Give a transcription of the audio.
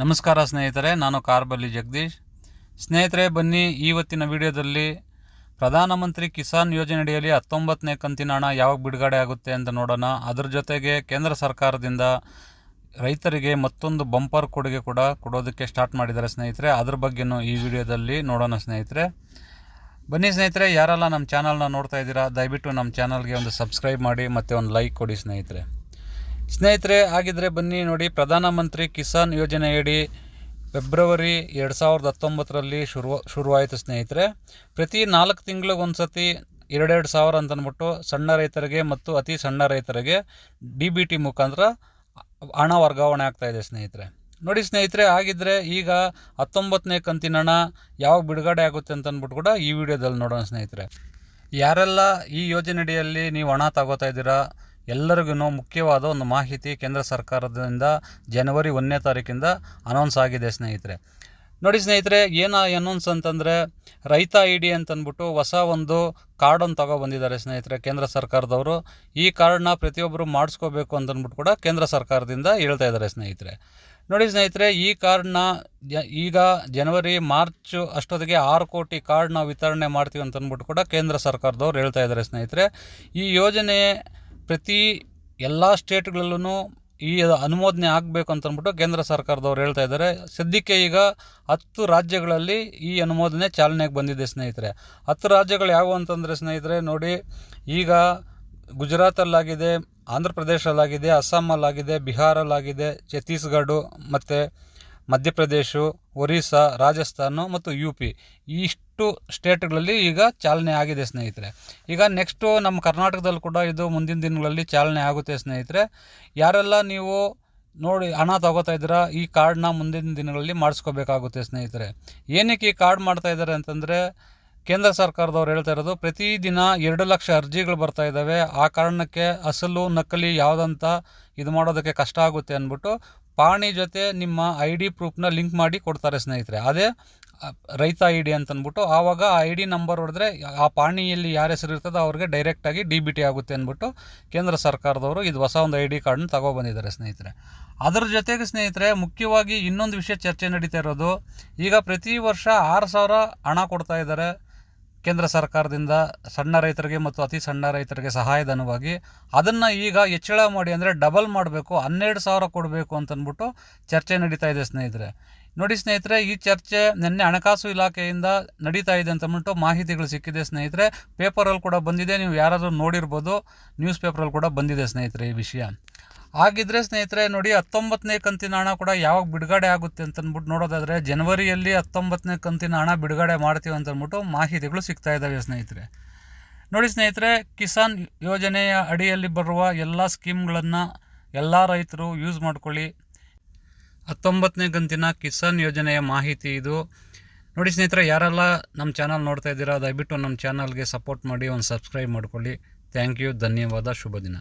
ನಮಸ್ಕಾರ ಸ್ನೇಹಿತರೆ, ನಾನು ಕಾರ್ಬಲ್ಲಿ ಜಗದೀಶ್. ಸ್ನೇಹಿತರೆ, ಬನ್ನಿ ಇವತ್ತಿನ ವಿಡಿಯೋದಲ್ಲಿ ಪ್ರಧಾನಮಂತ್ರಿ ಕಿಸಾನ್ ಯೋಜನೆಯಡಿಯಲ್ಲಿ ಹತ್ತೊಂಬತ್ತನೇ ಕಂತಿನ ಹಣ ಯಾವಾಗ ಬಿಡುಗಡೆ ಆಗುತ್ತೆ ಅಂತ ನೋಡೋಣ. ಅದರ ಜೊತೆಗೆ ಕೇಂದ್ರ ಸರ್ಕಾರದಿಂದ ರೈತರಿಗೆ ಮತ್ತೊಂದು ಬಂಪರ್ ಕೊಡುಗೆ ಕೂಡ ಕೊಡೋದಕ್ಕೆ ಸ್ಟಾರ್ಟ್ ಮಾಡಿದ್ದಾರೆ ಸ್ನೇಹಿತರೆ. ಅದ್ರ ಬಗ್ಗೆನೂ ಈ ವಿಡಿಯೋದಲ್ಲಿ ನೋಡೋಣ ಸ್ನೇಹಿತರೆ. ಬನ್ನಿ ಸ್ನೇಹಿತರೆ, ಯಾರೆಲ್ಲ ನಮ್ಮ ಚಾನಲ್ನ ನೋಡ್ತಾ ಇದ್ದೀರಾ, ದಯವಿಟ್ಟು ನಮ್ಮ ಚಾನಲ್ಗೆ ಒಂದು ಸಬ್ಸ್ಕ್ರೈಬ್ ಮಾಡಿ ಮತ್ತು ಒಂದು ಲೈಕ್ ಕೊಡಿ ಸ್ನೇಹಿತರೆ. ಸ್ನೇಹಿತರೆ, ಹಾಗಿದ್ರೆ ಬನ್ನಿ ನೋಡಿ ಪ್ರಧಾನಮಂತ್ರಿ ಕಿಸಾನ್ ಯೋಜನೆಯಡಿ ಫೆಬ್ರವರಿ ಎರಡು ಸಾವಿರದ ಹತ್ತೊಂಬತ್ತರಲ್ಲಿ ಶುರು ಶುರುವಾಯಿತು ಸ್ನೇಹಿತರೆ. ಪ್ರತಿ ನಾಲ್ಕು ತಿಂಗಳಿಗೆ ಒಂದು ಸತಿ ಎರಡೆರಡು ಸಾವಿರ ಅಂತ ಅಂದ್ಬಿಟ್ಟು ಸಣ್ಣ ರೈತರಿಗೆ ಮತ್ತು ಅತಿ ಸಣ್ಣ ರೈತರಿಗೆ ಡಿ ಬಿ ಟಿ ಮುಖಾಂತರ ಹಣ ವರ್ಗಾವಣೆ ಆಗ್ತಾ ಇದೆ ಸ್ನೇಹಿತರೆ. ನೋಡಿ ಸ್ನೇಹಿತರೆ ಆಗಿದ್ದರೆ ಈಗ ಹತ್ತೊಂಬತ್ತನೇ ಕಂತಿನ ಹಣ ಯಾವಾಗ ಬಿಡುಗಡೆ ಆಗುತ್ತೆ ಅಂತ ಅಂದ್ಬಿಟ್ಟು ಕೂಡ ಈ ವಿಡಿಯೋದಲ್ಲಿ ನೋಡೋಣ ಸ್ನೇಹಿತರೆ. ಯಾರೆಲ್ಲ ಈ ಯೋಜನೆಯಡಿಯಲ್ಲಿ ನೀವು ಹಣ ತಗೋತಾ ಇದ್ದೀರಾ ಎಲ್ಲರಿಗೂ ಮುಖ್ಯವಾದ ಒಂದು ಮಾಹಿತಿ ಕೇಂದ್ರ ಸರ್ಕಾರದಿಂದ ಜನವರಿ ಒಂದನೇ ತಾರೀಕಿಂದ ಅನೌನ್ಸ್ ಆಗಿದೆ ಸ್ನೇಹಿತರೆ. ನೋಡಿ ಸ್ನೇಹಿತರೆ, ಏನು ಅನೌನ್ಸ್ ಅಂತಂದರೆ ರೈತ ಐ ಡಿ ಅಂತಂದ್ಬಿಟ್ಟು ಹೊಸ ಒಂದು ಕಾರ್ಡನ್ನು ತಗೊಬಂದಿದ್ದಾರೆ ಸ್ನೇಹಿತರೆ ಕೇಂದ್ರ ಸರ್ಕಾರದವರು. ಈ ಕಾರ್ಡನ್ನ ಪ್ರತಿಯೊಬ್ಬರು ಮಾಡಿಸ್ಕೋಬೇಕು ಅಂತಂದ್ಬಿಟ್ಟು ಕೂಡ ಕೇಂದ್ರ ಸರ್ಕಾರದಿಂದ ಹೇಳ್ತಾ ಇದ್ದಾರೆ ಸ್ನೇಹಿತರೆ. ನೋಡಿ ಸ್ನೇಹಿತರೆ, ಈ ಕಾರ್ಡ್ನ ಈಗ ಜನವರಿ, ಮಾರ್ಚ್ ಅಷ್ಟೊತ್ತಿಗೆ ಆರು ಕೋಟಿ ಕಾರ್ಡ್ನ ವಿತರಣೆ ಮಾಡ್ತೀವಿ ಅಂತಂದ್ಬಿಟ್ಟು ಕೂಡ ಕೇಂದ್ರ ಸರ್ಕಾರದವ್ರು ಹೇಳ್ತಾ ಇದ್ದಾರೆ ಸ್ನೇಹಿತರೆ. ಈ ಯೋಜನೆ ಪ್ರತಿ ಎಲ್ಲ ಸ್ಟೇಟ್ಗಳಲ್ಲೂ ಈ ಅನುಮೋದನೆ ಆಗಬೇಕು ಅಂತಂದ್ಬಿಟ್ಟು ಕೇಂದ್ರ ಸರ್ಕಾರದವ್ರು ಹೇಳ್ತಾ ಇದ್ದಾರೆ. ಸದ್ಯಕ್ಕೆ ಈಗ ಹತ್ತು ರಾಜ್ಯಗಳಲ್ಲಿ ಈ ಅನುಮೋದನೆ ಚಾಲನೆಗೆ ಬಂದಿದೆ ಸ್ನೇಹಿತರೆ. ಹತ್ತು ರಾಜ್ಯಗಳು ಯಾವುವು ಅಂತಂದರೆ ಸ್ನೇಹಿತರೆ, ನೋಡಿ ಈಗ ಗುಜರಾತಲ್ಲಾಗಿದೆ ಆಂಧ್ರ ಪ್ರದೇಶಲ್ಲಾಗಿದೆ ಅಸ್ಸಾಮಲ್ಲಾಗಿದೆ, ಬಿಹಾರಲ್ಲಾಗಿದೆ, ಛತ್ತೀಸ್ಗಢ ಮತ್ತು ಮಧ್ಯಪ್ರದೇಶ, ಒರಿಸ್ಸಾ, ರಾಜಸ್ಥಾನ ಮತ್ತು ಯು ಪಿ. ಇಷ್ಟು ಸ್ಟೇಟ್ಗಳಲ್ಲಿ ಈಗ ಚಾಲನೆ ಆಗಿದೆ ಸ್ನೇಹಿತರೆ. ಈಗ ನೆಕ್ಸ್ಟು ನಮ್ಮ ಕರ್ನಾಟಕದಲ್ಲಿ ಕೂಡ ಇದು ಮುಂದಿನ ದಿನಗಳಲ್ಲಿ ಚಾಲನೆ ಆಗುತ್ತೆ ಸ್ನೇಹಿತರೆ. ಯಾರೆಲ್ಲ ನೀವು ನೋಡಿ ಹಣ ತಗೋತಾ ಇದ್ದೀರಾ, ಈ ಕಾರ್ಡ್ನ ಮುಂದಿನ ದಿನಗಳಲ್ಲಿ ಮಾಡಿಸ್ಕೋಬೇಕಾಗುತ್ತೆ ಸ್ನೇಹಿತರೆ. ಏನಕ್ಕೆ ಈ ಕಾರ್ಡ್ ಮಾಡ್ತಾ ಇದ್ದಾರೆ ಅಂತಂದರೆ, ಕೇಂದ್ರ ಸರ್ಕಾರದವ್ರು ಹೇಳ್ತಾ ಇರೋದು ಪ್ರತಿದಿನ ಎರಡು ಲಕ್ಷ ಅರ್ಜಿಗಳು ಬರ್ತಾ ಇದ್ದಾವೆ. ಆ ಕಾರಣಕ್ಕೆ ಅಸಲು, ನಕಲಿ ಯಾವುದಂತ ಇದು ಮಾಡೋದಕ್ಕೆ ಕಷ್ಟ ಆಗುತ್ತೆ ಅಂದ್ಬಿಟ್ಟು ಪಾಣಿ ಜೊತೆ ನಿಮ್ಮ ಐ ಡಿ ಪ್ರೂಫ್ನ ಲಿಂಕ್ ಮಾಡಿ ಕೊಡ್ತಾರೆ ಸ್ನೇಹಿತರೆ. ಅದೇ ರೈತ ಐ ಡಿ ಅಂತಂದ್ಬಿಟ್ಟು ಆವಾಗ ಆ ಐ ಡಿ ನಂಬರ್ ಹೊಡೆದ್ರೆ ಆ ಪಾಣಿಯಲ್ಲಿ ಯಾರ ಹೆಸರು ಇರ್ತದೋ ಅವ್ರಿಗೆ ಡೈರೆಕ್ಟಾಗಿ ಡಿ ಬಿ ಟಿ ಆಗುತ್ತೆ ಅಂದ್ಬಿಟ್ಟು ಕೇಂದ್ರ ಸರ್ಕಾರದವರು ಇದು ಹೊಸ ಒಂದು ಐ ಡಿ ಕಾರ್ಡ್ನ ತಗೊಬಂದಿದ್ದಾರೆ ಸ್ನೇಹಿತರೆ. ಅದರ ಜೊತೆಗೆ ಸ್ನೇಹಿತರೆ, ಮುಖ್ಯವಾಗಿ ಇನ್ನೊಂದು ವಿಷಯ ಚರ್ಚೆ ನಡೀತಾ ಇರೋದು. ಈಗ ಪ್ರತಿ ವರ್ಷ ಆರು ಸಾವಿರ ಹಣ ಕೊಡ್ತಾ ಇದ್ದಾರೆ ಕೇಂದ್ರ ಸರ್ಕಾರದಿಂದ ಸಣ್ಣ ರೈತರಿಗೆ ಮತ್ತು ಅತಿ ಸಣ್ಣ ರೈತರಿಗೆ ಸಹಾಯಧನವಾಗಿ. ಅದನ್ನು ಈಗ ಹೆಚ್ಚಳ ಮಾಡಿ ಅಂದರೆ ಡಬಲ್ ಮಾಡಬೇಕು, ಹನ್ನೆರಡು ಸಾವಿರ ಕೊಡಬೇಕು ಅಂತಂದ್ಬಿಟ್ಟು ಚರ್ಚೆ ನಡೀತಾ ಇದೆ ಸ್ನೇಹಿತರೆ. ನೋಡಿ ಸ್ನೇಹಿತರೆ, ಈ ಚರ್ಚೆ ನಿನ್ನೆ ಹಣಕಾಸು ಇಲಾಖೆಯಿಂದ ನಡೀತಾ ಇದೆ ಅಂತ ಅಂದ್ಬಿಟ್ಟು ಮಾಹಿತಿಗಳು ಸಿಕ್ಕಿದೆ ಸ್ನೇಹಿತರೆ. ಪೇಪರಲ್ಲಿ ಕೂಡ ಬಂದಿದೆ, ನೀವು ಯಾರಾದರೂ ನೋಡಿರ್ಬೋದು, ನ್ಯೂಸ್ ಪೇಪರಲ್ಲಿ ಕೂಡ ಬಂದಿದೆ ಸ್ನೇಹಿತರೆ ಈ ವಿಷಯ. ಹಾಗಿದ್ರೆ ಸ್ನೇಹಿತರೆ, ನೋಡಿ ಹತ್ತೊಂಬತ್ತನೇ ಕಂತಿನ ಹಣ ಕೂಡ ಯಾವಾಗ ಬಿಡುಗಡೆ ಆಗುತ್ತೆ ಅಂತಂದ್ಬಿಟ್ಟು ನೋಡೋದಾದರೆ, ಜನವರಿಯಲ್ಲಿ ಹತ್ತೊಂಬತ್ತನೇ ಕಂತಿನ ಹಣ ಬಿಡುಗಡೆ ಮಾಡ್ತೀವಿ ಅಂತಂದ್ಬಿಟ್ಟು ಮಾಹಿತಿಗಳು ಸಿಗ್ತಾ ಇದ್ದಾವೆ ಸ್ನೇಹಿತರೆ. ನೋಡಿ ಸ್ನೇಹಿತರೆ, ಕಿಸಾನ್ ಯೋಜನೆಯ ಅಡಿಯಲ್ಲಿ ಬರುವ ಎಲ್ಲ ಸ್ಕೀಮ್ಗಳನ್ನು ಎಲ್ಲ ರೈತರು ಯೂಸ್ ಮಾಡ್ಕೊಳ್ಳಿ. ಹತ್ತೊಂಬತ್ತನೇ ಕಂತಿನ ಕಿಸಾನ್ ಯೋಜನೆಯ ಮಾಹಿತಿ ಇದು. ನೋಡಿ ಸ್ನೇಹಿತರೆ, ಯಾರೆಲ್ಲ ನಮ್ಮ ಚಾನಲ್ ನೋಡ್ತಾ ಇದ್ದೀರಾ, ದಯವಿಟ್ಟು ನಮ್ಮ ಚಾನಲ್ಗೆ ಸಪೋರ್ಟ್ ಮಾಡಿ, ಒಂದು ಸಬ್ಸ್ಕ್ರೈಬ್ ಮಾಡ್ಕೊಳ್ಳಿ. ಥ್ಯಾಂಕ್ ಯು, ಧನ್ಯವಾದ, ಶುಭ ದಿನ.